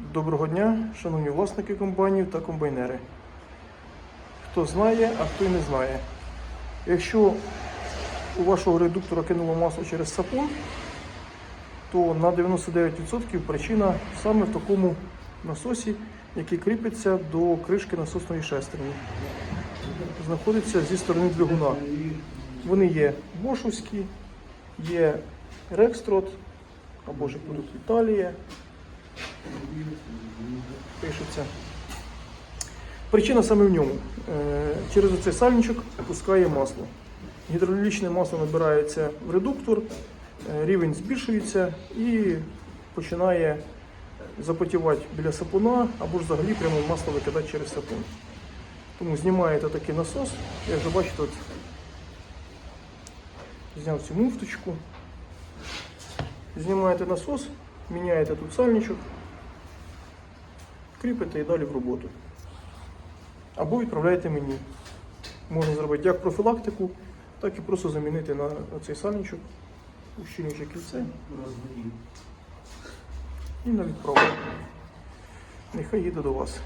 Доброго дня, шановні власники комбайнів та комбайнери. Хто знає, а хто й не знає. Якщо у вашого редуктора кинуло масло через сапун, то на 99% причина саме в такому насосі, який кріпиться до кришки насосної шестерні. Знаходиться зі сторони двигуна. Вони є бошовські, є рекстрот, або ж продукт Італія. Пишеться. Причина саме в ньому. Е, Через оцей сальничок пускає масло. Гідравлічне масло набирається в редуктор, е, рівень збільшується і починає запотівати біля сапуна або ж взагалі прямо масло викидати через сапун. Тому знімаєте такий насос, як ви бачите, от зняв цю муфточку. Знімаєте насос, міняєте тут сальничок, кріпите і далі в роботу. Або відправляєте мені. Можна зробити як профілактику, так і просто замінити на цей сальничок, ущільнююче кільце і на відправку. Нехай їде до вас.